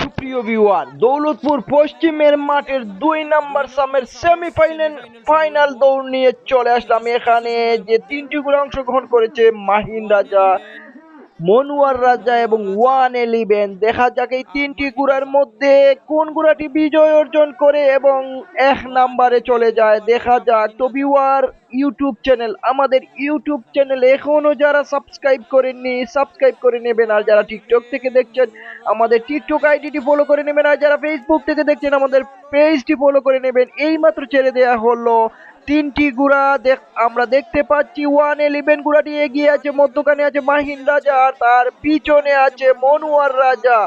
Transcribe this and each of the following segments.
সুপ্রিয় ভিউয়ার দৌলতপুর পশ্চিমের মাঠের দুই নাম্বার সামের সেমিফাইনাল ফাইনাল দৌড় নিয়ে চলে আসলাম এখানে, যে তিনটি গুলো অংশগ্রহণ করেছে মাহিন রাজা। মনুয়ার রাজা এবং ওয়ান এলিভেন দেখা যাক এই তিনটি গুড়ার মধ্যে কোন গুড়াটি বিজয় অর্জন করে এবং এক নাম্বারে চলে যায়। দেখা যাক, তো ভিউয়ার ইউটিউব চ্যানেল আমাদের ইউটিউব চ্যানেল এখনও যারা সাবস্ক্রাইব করেননি সাবস্ক্রাইব করে নেবেন। আর যারা টিকটক থেকে দেখছেন, আমাদের টিকটক আইডিটি ফলো করে নেবেন। আর যারা ফেসবুক থেকে দেখছেন, আমাদের পেজটি ফলো করে নেবেন। এইমাত্র ছেড়ে দেওয়া হলো তিনটি গুড়া দেখ আমরা দেখতে পাচ্ছি ওয়ান ইলেভেন গুড়াটি এগিয়ে আছে মধ্যখানে আছে মাহিন রাজা আর তার পিছনে আছে মনোয়ার রাজা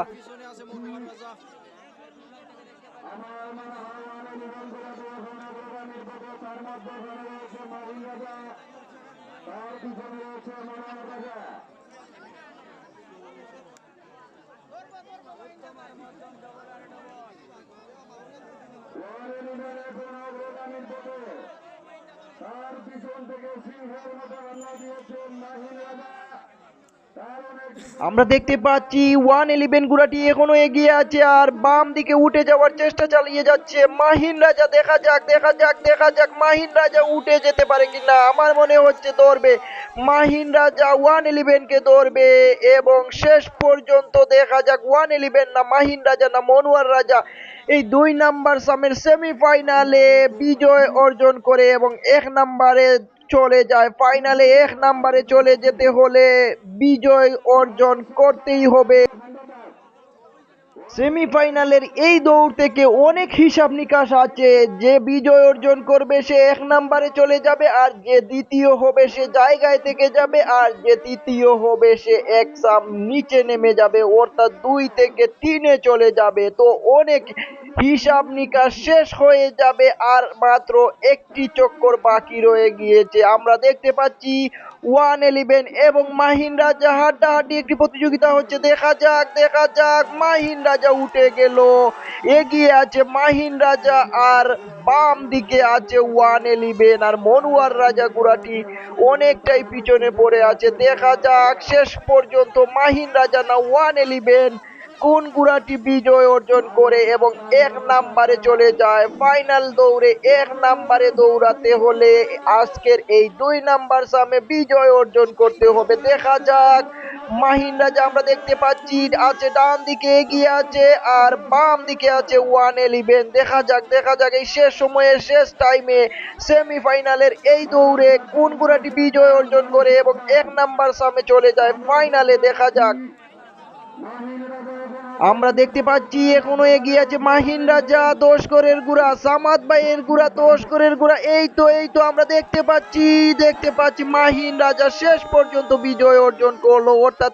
পিছন থেকে সিংহের মতো রান্না দিয়েছেন মাহিন রাজা তার অনেক আমরা দেখতে পাচ্ছি ওয়ান ইলেভেন গুড়াটি এখনও এগিয়ে আছে আর বাম দিকে উঠে যাওয়ার চেষ্টা চালিয়ে যাচ্ছে মাহিন রাজা। দেখা যাক দেখা যাক দেখা যাক মাহিন রাজা উঠে যেতে পারে কিনা। আমার মনে হচ্ছে ধরবে মাহিন রাজা ওয়ান ইলেভেনকে ধরবে এবং শেষ পর্যন্ত দেখা যাক ওয়ান ইলেভেন না মাহিন রাজা না মনোয়ার রাজা এই দুই নাম্বার সামের সেমিফাইনালে বিজয় অর্জন করে এবং এক নাম্বারে চলে যায়। ফাইনালে এক নাম্বারে চলে যেতে হলে বিজয় অর্জন করতেই হবে। সেমিফাইনালের এই দৌড় থেকে অনেক হিসাব নিকাশ আছে। যে বিজয় অর্জন করবে সে এক নাম্বারে চলে যাবে আর যে দ্বিতীয় হবে সে জায়গায় থেকে যাবে আর যে তৃতীয় হবে সে এক সাম নিচে নেমে যাবে অর্থাৎ দুই থেকে তিনে চলে যাবে। তো অনেক হিসাব নিকাশ শেষ হয়ে যাবে আর মাত্র একটি চক্কর বাকি রয়ে গিয়েছে। আমরা দেখতে পাচ্ছি ওয়ান ইলেভেন এবং মাহিন রাজা হাড্ডাহাড্ডি একটি প্রতিযোগিতা হচ্ছে। দেখা যাক দেখা যাক, মাহিন রাজা উঠে গেল। এগিয়ে আছে মাহিন রাজা আর বাম দিকে আছে ওয়ান ইলেভেন আর মনুয়ার রাজা গুড়াটি অনেকটাই পিছনে পড়ে আছে। দেখা যাক, শেষ পর্যন্ত মাহিন রাজা না ওয়ান ইলেভেন কোন গুড়াটি বিজয় অর্জন করে এবং এক নাম্বারে চলে যায়? ফাইনাল দৌড়ে এক নাম্বারে দৌড়াতে হলে আজকের এই দুই নাম্বার সামনে বিজয় অর্জন করতে হবে। দেখা যাক। মাহিন রাজা আমরা দেখতে পাচ্ছি, আছে ডান দিকে এগিয়ে আছে আর বাম দিকে আছে ওয়ান এলিভেন দেখা যাক দেখা যাক এই শেষ সময়ে শেষ টাইমে সেমিফাইনালের এই দৌড়ে কোন গুড়াটি বিজয় অর্জন করে এবং এক নাম্বার সামনে চলে যায়। ফাইনালে দেখা যাক। আমরা দেখতে পাচ্ছি, এখনও এগিয়ে আছে মাহিন রাজা দোষকরের গুড়া, সামাদ ভাইয়ের গুড়া দোষকরের গুড়া। এই তো এই তো আমরা দেখতে পাচ্ছি দেখতে পাচ্ছি মাহিন রাজা শেষ পর্যন্ত বিজয় অর্জন করল। অর্থাৎ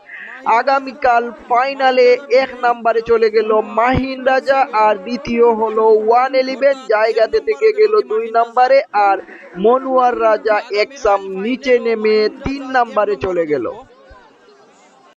আগামীকাল ফাইনালে এক নাম্বারে চলে গেল মাহিন রাজা আর দ্বিতীয় হলো ওয়ান এলিভেন জায়গাতে থেকে গেল দুই নাম্বারে আর মনোয়ার রাজা একসাম নিচে নেমে তিন নাম্বারে চলে গেল।